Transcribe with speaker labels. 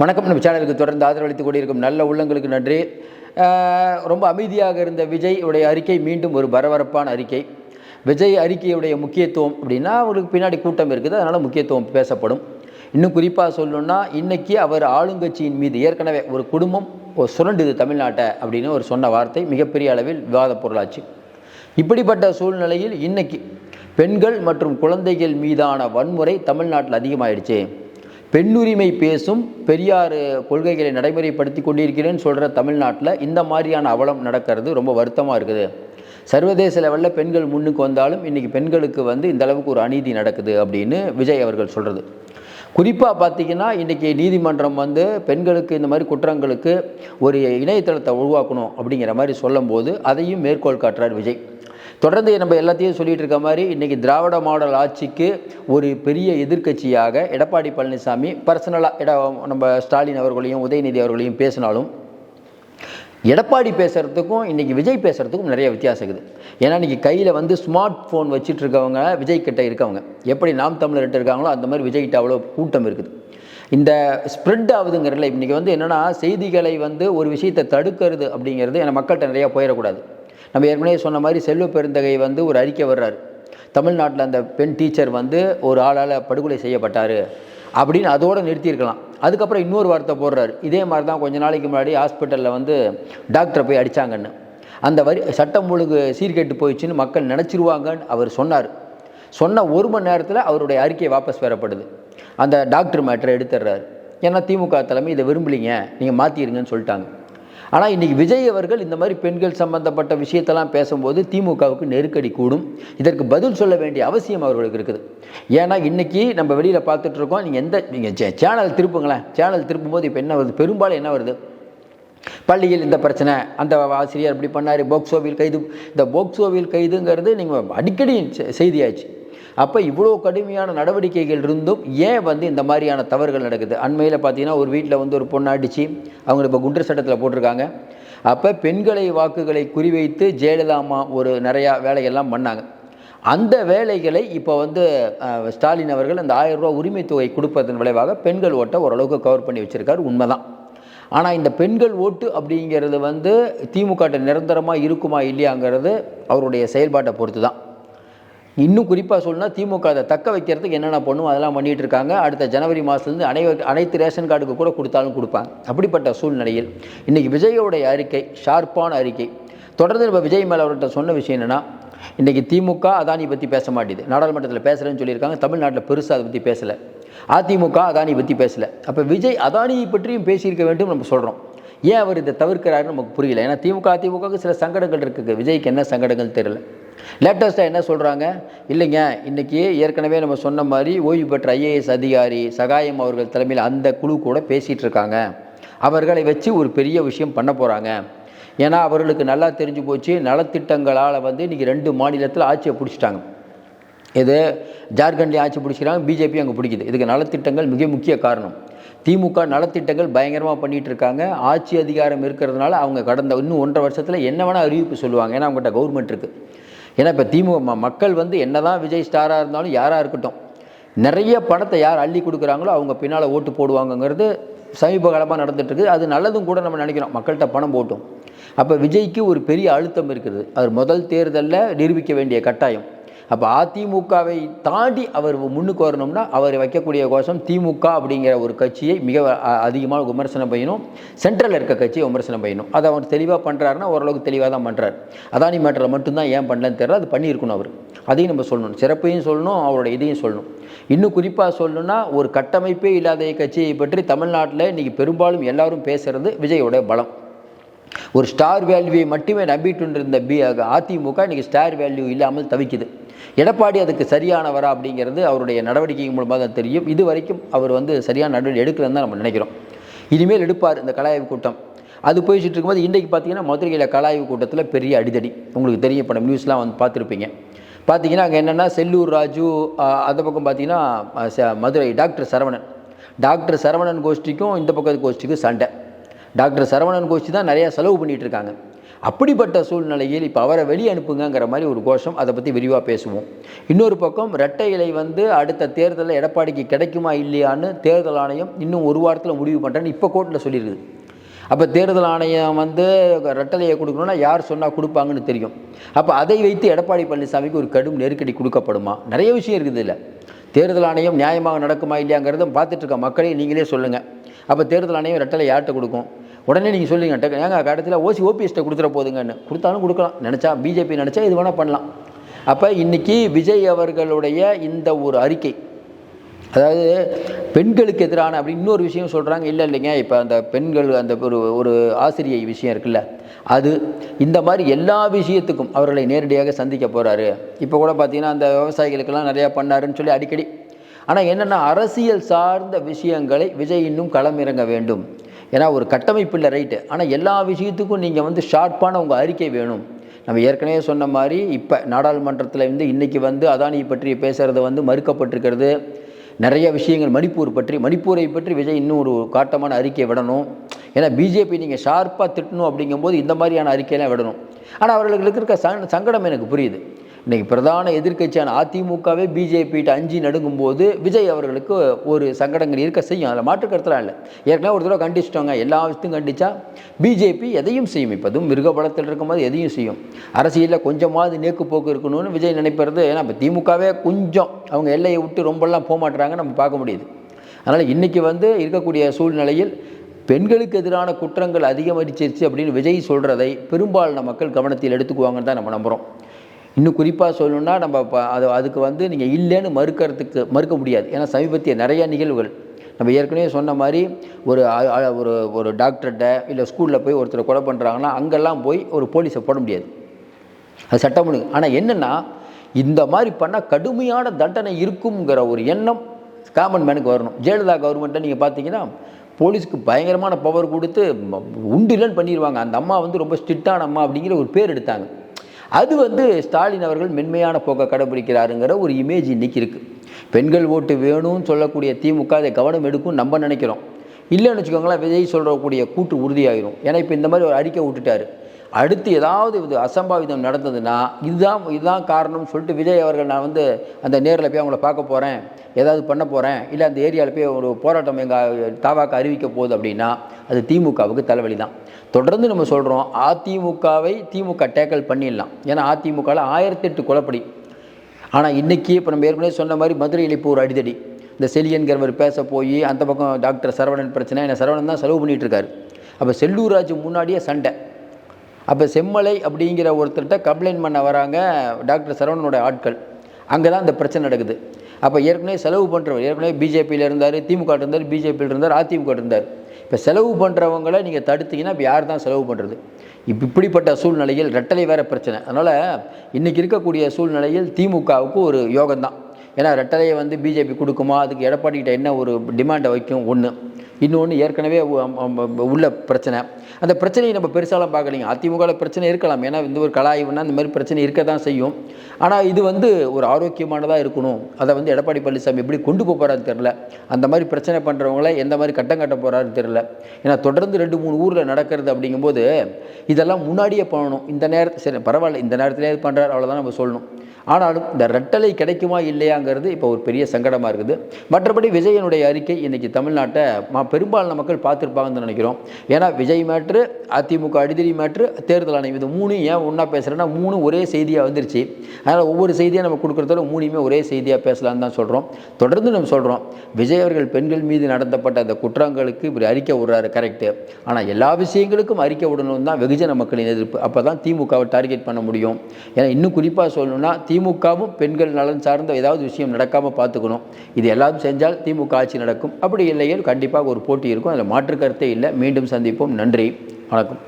Speaker 1: வணக்கம். நம்ம சேனலுக்கு தொடர்ந்து ஆதரவளித்துக் கொண்டிருக்கும் நல்ல உள்ளங்களுக்கு நன்றி. ரொம்ப அமைதியாக இருந்த விஜய் உடைய அறிக்கை மீண்டும் ஒரு பரபரப்பான அறிக்கை. விஜய் அறிக்கையுடைய முக்கியத்துவம் அப்படின்னா அவருக்கு பின்னாடி கூட்டம் இருக்குது அதனால் முக்கியத்துவம் பேசப்படும். இன்னும் குறிப்பாக சொல்லணும்னா இன்றைக்கி அவர் ஆளுங்கட்சியின் மீது ஏற்கனவே ஒரு குடும்பம் ஒரு சுரண்டுது தமிழ்நாட்டை அப்படின்னு ஒரு சொன்ன வார்த்தை மிகப்பெரிய அளவில் விவாதப் பொருளாச்சு. இப்படிப்பட்ட சூழ்நிலையில் இன்றைக்கி பெண்கள் மற்றும் குழந்தைகள் மீதான வன்முறை தமிழ்நாட்டில் அதிகமாயிடுச்சு. பெண்ணுரிமை பேசும் பெரியார் கொள்கைகளை நடைமுறைப்படுத்தி கொண்டிருக்கிறேன்னு சொல்கிற தமிழ்நாட்டில் இந்த மாதிரியான அவலம் நடக்கிறது ரொம்ப வருத்தமாக இருக்குது. சர்வதேச லெவலில் பெண்கள் முன்னுக்கு வந்தாலும் இன்றைக்கி பெண்களுக்கு வந்து இந்த அளவுக்கு ஒரு அநீதி நடக்குது அப்படின்னு விஜய் அவர்கள் சொல்கிறது குறிப்பாக பார்த்தீங்கன்னா இன்றைக்கி நீதிமன்றம் வந்து பெண்களுக்கு இந்த மாதிரி குற்றங்களுக்கு ஒரு இணையதளத்தை உருவாக்கணும் அப்படிங்கிற மாதிரி சொல்லும்போது அதையும் மேற்கோள் காட்டுறார் விஜய். தொடர்ந்து நம்ம எல்லாத்தையும் சொல்லிட்டு இருக்க மாதிரி இன்றைக்கி திராவிட மாடல் ஆட்சிக்கு ஒரு பெரிய எதிர்க்கட்சியாக எடப்பாடி பழனிசாமி பர்சனலாக எட நம்ம ஸ்டாலின் அவர்களையும் உதயநிதி அவர்களையும் பேசினாலும் எடப்பாடி பேசுகிறதுக்கும் இன்றைக்கி விஜய் பேசுகிறதுக்கும் நிறைய வித்தியாசம் இருக்குது. ஏன்னா இன்றைக்கி கையில் வந்து ஸ்மார்ட் ஃபோன் வச்சுட்டு இருக்கவங்க விஜய் கிட்ட இருக்கவங்க. எப்படி நாம் தமிழர்கிட்ட இருக்காங்களோ அந்த மாதிரி விஜய்கிட்ட அவ்வளோ கூட்டம் இருக்குது. இந்த ஸ்ப்ரெட் ஆகுதுங்கிறதுல இன்றைக்கி வந்து என்னென்னா செய்திகளை வந்து ஒரு விஷயத்தை தடுக்கிறது அப்படிங்கிறது ஏன்னா மக்கள்கிட்ட நிறையா போயிடக்கூடாது. நம்ம ஏற்கனவே சொன்ன மாதிரி செல்வ பெருந்தகை வந்து ஒரு அறிக்கை வர்றாரு. தமிழ்நாட்டில் அந்த பெண் டீச்சர் வந்து ஒரு ஆளால் படுகொலை செய்யப்பட்டார் அப்படின்னு அதோடு நிறுத்தியிருக்கலாம். அதுக்கப்புறம் இன்னொரு வார்த்தை போடுறாரு. இதே மாதிரி தான் கொஞ்ச நாளைக்கு முன்னாடி ஹாஸ்பிட்டலில் வந்து டாக்டரை போய் அடித்தாங்கன்னு அந்த வரி சட்டம் ஒழுங்கு சீர்கெட்டு போயிடுச்சுன்னு மக்கள் நினச்சிருவாங்கன்னு அவர் சொன்னார். சொன்ன ஒரு மணி நேரத்தில் அவருடைய அறிக்கை வாபஸ் பெறப்படுது. அந்த டாக்டர் மேட்டரை எடுத்துடுறாரு ஏன்னா திமுக தலைமை இதை விரும்பலிங்க. நீங்கள் மாற்றிடுங்கன்னு சொல்லிட்டாங்க. ஆனால் இன்றைக்கி விஜய் அவர்கள் இந்த மாதிரி பெண்கள் சம்பந்தப்பட்ட விஷயத்தெல்லாம் பேசும்போது திமுகவுக்கு நெருக்கடி கூடும். இதற்கு பதில் சொல்ல வேண்டிய அவசியம் அவர்களுக்கு இருக்குது. ஏன்னா இன்றைக்கி நம்ம வெளியில் பார்த்துட்ருக்கோம் நீங்கள் எந்த நீங்கள் சேனல் திருப்புங்களேன். சேனல் திருப்பும்போது இப்போ என்ன வருது? பெரும்பாலும் என்ன வருது? பள்ளியில் இந்த பிரச்சனை அந்த ஆசிரியர் இப்படி பண்ணார் போக்சோவில் கைது. இந்த போக்சோவில் கைதுங்கிறது நீங்கள் அடிக்கடி செ- செய்தியாச்சு. அப்போ இவ்வளோ கடுமையான நடவடிக்கைகள் இருந்தும் ஏன் வந்து இந்த மாதிரியான தவறுகள் நடக்குது? அண்மையில் பார்த்தீங்கன்னா ஒரு வீட்டில் வந்து ஒரு பொண்ணை அடித்து அவங்க இப்போ குண்டர் சட்டத்தில் போட்டிருக்காங்க. அப்போ பெண்களை வாக்குகளை குறிவைத்து ஜெயலலிதா அம்மா ஒரு நிறையா வேலையெல்லாம் பண்ணாங்க. அந்த வேலைகளை இப்போ வந்து ஸ்டாலின் அவர்கள் அந்த ஆயிரம் ரூபா உரிமை தொகை கொடுப்பதன் விளைவாக பெண்கள் ஓட்டை ஓரளவுக்கு கவர் பண்ணி வச்சிருக்காரு உண்மைதான். ஆனால் இந்த பெண்கள் ஓட்டு அப்படிங்கிறது வந்து திமுக நிரந்தரமாக இருக்குமா இல்லையாங்கிறது அவருடைய செயல்பாட்டை பொறுத்து தான் இன்னும் குறிப்பாக சொல்லணும்னா திமுக அதை தக்க வைக்கிறதுக்கு என்னென்ன பண்ணும் அதெல்லாம் பண்ணிகிட்டு இருக்காங்க. அடுத்த ஜனவரி மாதத்துலேருந்து அனை அனைத்து ரேஷன் கார்டுக்கு கூட கொடுத்தாலும் கொடுப்பாங்க. அப்படிப்பட்ட சூழ்நிலையில் இன்றைக்கி விஜயோடைய அறிக்கை ஷார்ப்பான அறிக்கை. தொடர்ந்து நம்ம விஜய் மேலே அவர்கிட்ட சொன்ன விஷயம் என்னென்னா இன்றைக்கி திமுக அதானி பற்றி பேச மாட்டேது. நாடாளுமன்றத்தில் பேசுகிறேன்னு சொல்லியிருக்காங்க. தமிழ்நாட்டில் பெருசாக அதை பற்றி பேசலை. அதிமுக அதானி பற்றி பேசலை. அப்போ விஜய் அதானியை பற்றியும் பேசியிருக்க வேண்டும் நம்ம சொல்கிறோம் ஏன் அவர் இதை தவிர்க்கிறாருன்னு நமக்கு புரியல. ஏன்னா திமுக அதிமுகவுக்கு சில சங்கடங்கள் இருக்குது விஜய்க்கு என்ன சங்கடங்கள் தெரியல. லேட்டஸ்ட்டாக என்ன சொல்கிறாங்க இல்லைங்க இன்றைக்கி ஏற்கனவே நம்ம சொன்ன மாதிரி ஓய்வு பெற்ற ஐஏஎஸ் அதிகாரி சகாயம் அவர்கள் தலைமையில் அந்த குழு கூட பேசிகிட்டு இருக்காங்க. அவர்களை வச்சு ஒரு பெரிய விஷயம் பண்ண போகிறாங்க ஏன்னா அவர்களுக்கு நல்லா தெரிஞ்சு போச்சு நலத்திட்டங்களால் வந்து இன்றைக்கி ரெண்டு மாநிலத்தில் ஆட்சியை பிடிச்சிட்டாங்க. இது ஜார்க்கண்ட்லேயும் ஆட்சி பிடிச்சிக்கிறாங்க பிஜேபி அங்கே பிடிக்குது. இதுக்கு நலத்திட்டங்கள் மிக முக்கிய காரணம். திமுக நலத்திட்டங்கள் பயங்கரமாக பண்ணிகிட்டு இருக்காங்க. ஆட்சி அதிகாரம் இருக்கிறதுனால அவங்க கடந்த இன்னும் ஒன்றரை வருஷத்தில் என்ன வேணால் அறிவிப்பு சொல்லுவாங்க. ஏன்னா அவங்ககிட்ட கவர்மெண்ட் இருக்குது ஏன்னா இப்போ திமுக மக்கள் வந்து என்ன தான் விஜய் ஸ்டாராக இருந்தாலும் யாராக இருக்கட்டும் நிறைய பணத்தை யார் அள்ளி கொடுக்குறாங்களோ அவங்க பின்னால் ஓட்டு போடுவாங்கங்கிறது சமீப காலமாக நடந்துட்டு இருக்குது அது நல்லதும் கூட நம்ம நினைக்கிறோம். மக்கள்கிட்ட பணம் போட்டும். அப்போ விஜய்க்கு ஒரு பெரிய அழுத்தம் இருக்குது. அவர் முதல் தேர்தலில் நிரூபிக்க வேண்டிய கட்டாயம். அப்போ அதிமுகவை தாண்டி அவர் முன்னுக்கு வரணும்னா அவர் வைக்கக்கூடிய கோஷம் திமுக அப்படிங்கிற ஒரு கட்சியை மிக அதிகமாக விமர்சனம் செய்யணும். சென்ட்ரலில் இருக்க கட்சியை விமர்சனம் செய்யணும். அதை அவர் தெளிவாக பண்ணுறாருன்னா ஓரளவுக்கு தெளிவாக தான் பண்ணுறாரு அதானி மேட்டரில் மட்டும்தான் ஏன் பண்ணலன்னு தெரியல. அது பண்ணியிருக்கணும் அவர். அதையும் நம்ம சொல்லணும். சிறப்பையும் சொல்லணும் அவரோட இதையும் சொல்லணும். இன்னும் குறிப்பாக சொல்லணும்னா ஒரு கட்டமைப்பே இல்லாத கட்சியை பற்றி தமிழ்நாட்டில் இன்றைக்கி பெரும்பாலும் எல்லாரும் பேசுகிறது விஜயோட பலம். ஒரு ஸ்டார் வேல்யூவை மட்டுமே நம்பிட்டு இருந்த பி அதிமுக இன்றைக்கி ஸ்டார் வேல்யூ இல்லாமல் தவிக்குது. எடப்பாடி அதுக்கு சரியானவரா அப்படிங்கிறது அவருடைய நடவடிக்கை மூலமாக தான் தெரியும். இது வரைக்கும் அவர் வந்து சரியான நடவடிக்கை எடுக்கலன்னு தான் நம்ம நினைக்கிறோம். இனிமேல் எடுப்பார் இந்த கலாய்வு கூட்டம். அது போயிட்டு இருக்கும்போது இன்றைக்கு பார்த்தீங்கன்னா மதுரையில் கலாய்வு கூட்டத்தில் பெரிய அடிதடி. உங்களுக்கு தெரியும் இப்போ நம்ம நியூஸ்லாம் வந்து பார்த்துருப்பீங்க. பார்த்தீங்கன்னா அங்கே என்னென்னா செல்லூர் ராஜு அந்த பக்கம் பார்த்தீங்கன்னா ச- மதுரை டாக்டர் சரவணன். டாக்டர் சரவணன் கோஷ்டிக்கும் இந்த பக்கத்து கோஷ்டிக்கும் சண்டை. டாக்டர் சரவணன் கோஷ்டி தான் நிறையா செலவு பண்ணிகிட்டு இருக்காங்க. அப்படிப்பட்ட சூழ்நிலையில் இப்போ அவரை வெளியே அனுப்புங்கிற மாதிரி ஒரு கோஷம் அதை பற்றி விரிவாக பேசுவோம். இன்னொரு பக்கம் இரட்டை இலை வந்து அடுத்த தேர்தலில் எடப்பாடிக்கு கிடைக்குமா இல்லையான்னு தேர்தல் ஆணையம் இன்னும் ஒரு வாரத்தில் முடிவு பண்ணுறேன்னு இப்போ கோர்ட்டில் சொல்லியிருக்குது அப்போ தேர்தல் ஆணையம் வந்து ரெட்டலையை கொடுக்கணும்னா யார் சொன்னால் கொடுப்பாங்கன்னு தெரியும். அப்போ அதை வைத்து எடப்பாடி பழனிசாமிக்கு ஒரு கடும் நெருக்கடி கொடுக்கப்படுமா? நிறைய விஷயம் இருக்குது இல்லை தேர்தல் ஆணையம் நியாயமாக நடக்குமா இல்லையாங்கிறத பார்த்துட்டு இருக்க மக்களே நீங்களே சொல்லுங்கள் அப்போ தேர்தல் ஆணையம் ரெட்டலை யார்கிட்ட கொடுக்கும்? உடனே நீங்கள் சொல்லுங்க டக்கு ஏங்க கடத்தில் ஓசி ஓபிஎஸ்ட்டை கொடுத்துட போதுங்கன்னு. கொடுத்தாலும் கொடுக்கலாம். நினச்சா பிஜேபி நினச்சா இது வேணால் பண்ணலாம். அப்போ இன்றைக்கி விஜய் அவர்களுடைய இந்த ஒரு அறிக்கை அதாவது பெண்களுக்கு எதிரான அப்படி இன்னொரு விஷயம் சொல்கிறாங்க இல்லை இல்லைங்க இப்போ அந்த பெண்கள் அந்த ஒரு ஒரு ஆசிரியை விஷயம் இருக்குல்ல அது இந்த மாதிரி எல்லா விஷயத்துக்கும் அவர்களை நேரடியாக சந்திக்க போகிறாரு இப்போ கூட பார்த்தீங்கன்னா அந்த விவசாயிகளுக்கெல்லாம் நிறையா பண்ணாருன்னு சொல்லி அடிக்கடி. ஆனால் என்னென்னா அரசியல் சார்ந்த விஷயங்களை விஜய் இன்னும் களமிறங்க வேண்டும். ஏன்னா ஒரு கட்டமைப்பு இல்லை ரைட்டு ஆனால் எல்லா விஷயத்துக்கும் நீங்கள் வந்து ஷார்ப்பான உங்கள் அறிக்கை வேணும். நம்ம ஏற்கனவே சொன்ன மாதிரி இப்போ நாடாளுமன்றத்தில் வந்து இன்றைக்கி வந்து அதானியை பற்றி பேசுகிறது வந்து மறுக்கப்பட்டிருக்கிறது. நிறைய விஷயங்கள் மணிப்பூர் பற்றி மணிப்பூரை பற்றி விஜய் இன்னும் ஒரு காட்டமான அறிக்கை விடணும். ஏன்னா பிஜேபி நீங்கள் ஷார்ப்பாக திட்டணும் அப்படிங்கும்போது இந்த மாதிரியான அறிக்கையெல்லாம் விடணும். ஆனால் அவர்களுக்கு இருக்க சங்கடம் எனக்கு புரியுது. இன்றைக்கி பிரதான எதிர்க்கட்சியான அதிமுகவே பிஜேபிகிட்ட அஞ்சு நடுங்கும்போது விஜய் அவர்களுக்கு ஒரு சங்கடங்கள் இருக்க செய்யும். அதில் மாற்று கருத்துலாம் இல்லை. ஏற்கனவே ஒரு தடவை கண்டிச்சிட்டோங்க. எல்லா விஷயத்தையும் கண்டிச்சா பிஜேபி எதையும் செய்யும் இப்போ அதுவும் மிருக பலத்தில் இருக்கும்போது எதையும் செய்யும். அரசியலில் கொஞ்சமாவது நேக்குப்போக்கு இருக்கணும்னு விஜய் நினைப்பது ஏன்னா இப்போ திமுகவே கொஞ்சம் அவங்க எல்லையை விட்டு ரொம்பலாம் போக மாட்டுறாங்க நம்ம பார்க்க முடியுது. அதனால் இன்றைக்கி வந்து இருக்கக்கூடிய சூழ்நிலையில் பெண்களுக்கு எதிரான குற்றங்கள் அதிகமரிச்சிருச்சு அப்படின்னு விஜய் சொல்கிறதை பெரும்பாலான மக்கள் கவனத்தில் எடுத்துக்குவாங்கன்னு தான் நம்ம நம்புகிறோம் இன்னும் குறிப்பாக சொல்லணுன்னா நம்ம அது அதுக்கு வந்து நீங்கள் இல்லைன்னு மறுக்கிறதுக்கு மறுக்க முடியாது. ஏன்னா சமீபத்திய நிறையா நிகழ்வுகள். நம்ம ஏற்கனவே சொன்ன மாதிரி ஒரு ஒரு ஒரு டாக்டர்கிட்ட இல்லை ஸ்கூலில் போய் ஒருத்தரை கொலை பண்ணுறாங்கன்னா அங்கெல்லாம் போய் ஒரு போலீஸை போட முடியாது. அது சட்டம் பண்ணுங்க ஆனால் என்னென்னா இந்த மாதிரி பண்ணால் கடுமையான தண்டனை இருக்குங்கிற ஒரு எண்ணம் காமன் மேனுக்கு வரணும். ஜெயலலிதா கவர்மெண்ட்டை நீங்கள் பார்த்தீங்கன்னா போலீஸுக்கு பயங்கரமான பவர் கொடுத்து உண்டு இல்லைன்னு பண்ணிடுவாங்க அந்த அம்மா வந்து ரொம்ப ஸ்ட்ரிக்டான அம்மா அப்படிங்கிற ஒரு பேர் எடுத்தாங்க. அது வந்து ஸ்டாலின் அவர்கள் மென்மையான போக்கை கடைபிடிக்கிறாருங்கிற ஒரு இமேஜ் இன்றைக்கி இருக்குது பெண்கள் ஓட்டு வேணும்னு சொல்லக்கூடிய திமுக அதை கவனம் எடுக்கும் நம்ம நினைக்கிறோம். இல்லைன்னு வச்சுக்கோங்களேன் விஜய் சொல்கிறக்கூடிய கூட்டு உறுதியாயிரும். ஏன்னா இப்போ இந்த மாதிரி ஒரு அறிக்கை விட்டுட்டாரு. அடுத்து ஏதாவது இது அசம்பாவிதம் நடந்ததுன்னா இதுதான் இதுதான் காரணம்னு சொல்லிட்டு விஜய் அவர்கள் நான் வந்து அந்த நேரில் போய் அவங்கள பார்க்க போகிறேன் ஏதாவது பண்ண போகிறேன் இல்லை அந்த ஏரியாவில் போய் ஒரு போராட்டம் எங்கள் தாவாக்க அறிவிக்க போகுது அப்படின்னா அது திமுகவுக்கு தலைவலி தான். தொடர்ந்து நம்ம சொல்கிறோம் அதிமுகவை திமுக டேக்கல் பண்ணிடலாம். ஏன்னா அதிமுகவில் ஆயிரத்தி எட்டு குழப்படி ஆனால் இன்றைக்கி இப்போ நம்ம ஏற்கனவே சொன்ன மாதிரி மதுரையில் இப்போ ஒரு அடிதடி. இந்த செலியன்கிறவர் பேச போய் அந்த பக்கம் டாக்டர் சரவணன் பிரச்சனை என்ன சரவணன் தான் செலவு பண்ணிகிட்ருக்காரு அப்போ செல்லூர் ராஜு முன்னாடியே சண்டை. அப்போ செம்மலை அப்படிங்கிற ஒருத்தர்கிட்ட கம்ப்ளைண்ட் பண்ண வராங்க டாக்டர் சரவணனோட ஆட்கள். அங்கே தான் இந்த பிரச்சனை நடக்குது. அப்போ ஏற்கனவே செலவு பண்ணுறவர் ஏற்கனவே பிஜேபியில் இருந்தார் திமுக இருந்தார் பிஜேபியில் இருந்தார் அதிமுக இருந்தார். இப்போ செலவு பண்ணுறவங்கள நீங்கள் தடுத்தீங்கன்னா இப்போ யார் தான் செலவு பண்ணுறது இப்போ இப்படிப்பட்ட சூழ்நிலையில் ரெட்டலை வேறு பிரச்சனை. அதனால் இன்றைக்கி இருக்கக்கூடிய சூழ்நிலையில் திமுகவுக்கு ஒரு யோகம் தான் ஏன்னா ரெட்டலையை வந்து பிஜேபி கொடுக்குமா? அதுக்கு எடப்பாடிக்கிட்ட என்ன ஒரு டிமாண்டை வைக்கும்? ஒன்று இன்னொன்று ஏற்கனவே உள்ள பிரச்சனை. அந்த பிரச்சனையை நம்ம பெருசாலாம் பார்க்கலீங்க. அதிமுகவில் பிரச்சனை இருக்கலாம். ஏன்னா இந்த ஒரு கலாய்வுனா இந்த மாதிரி பிரச்சனை இருக்க தான் செய்யும். ஆனால் இது வந்து ஒரு ஆரோக்கியமானதாக இருக்கணும். அதை வந்து எடப்பாடி பழனிசாமி எப்படி கொண்டு போகிறான்னு தெரில அந்த மாதிரி பிரச்சனை பண்ணுறவங்கள எந்த மாதிரி கட்டம் கட்ட போகிறாருன்னு தெரில ஏன்னா தொடர்ந்து ரெண்டு மூணு ஊரில் நடக்கிறது அப்படிங்கும்போது இதெல்லாம் முன்னாடியே பண்ணணும். இந்த நேரத்தில் சரி பரவாயில்ல. இந்த நேரத்திலே பண்ணுறாரு அவ்வளோதான் நம்ம சொல்லணும். ஆனாலும் இந்த ரெட்டலை கிடைக்குமா இல்லையாங்கிறது இப்போ ஒரு பெரிய சங்கடமாக இருக்குது. மற்றபடி விஜயனுடைய அறிக்கை இன்றைக்கி தமிழ்நாட்டை மா பெரும்பாலான மக்கள் பார்த்துருப்பாங்கன்னு நினைக்கிறோம். ஏன்னா விஜய் மேட்ரு அதிமுக அடிதடி மேட்ரு தேர்தல் ஆணையம். இது மூணு ஏன் ஒன்றா பேசுகிறேன்னா மூணு ஒரே செய்தியாக வந்துருச்சு. அதனால் ஒவ்வொரு செய்தியாக நம்ம கொடுக்குறதோட மூணுமே ஒரே செய்தியாக பேசலான்னு தான் சொல்கிறோம் தொடர்ந்து நம்ம சொல்கிறோம் விஜய் அவர்கள் பெண்கள் மீது நடத்தப்பட்ட அந்த குற்றங்களுக்கு இப்படி அறிக்கை விடுறாரு கரெக்டு ஆனால் எல்லா விஷயங்களுக்கும் அறிக்கை விடணும் தான் வெகுஜன மக்களின் எதிர்ப்பு. அப்போ தான் திமுகவை டார்கெட் பண்ண முடியும். ஏன்னா இன்னும் குறிப்பாக சொல்லணும்னா திமுகவும் பெண்கள் நலன் சார்ந்த ஏதாவது விஷயம் நடக்காமல் பார்த்துக்கணும். இது எல்லாம் செஞ்சால் திமுக ஆட்சி நடக்கும். அப்படி இல்லையில் கண்டிப்பாக ஒரு ஒரு போட்டி இருக்கும். அதில் மாற்று கருத்தே இல்லை. மீண்டும் சந்திப்போம். நன்றி. வணக்கம்.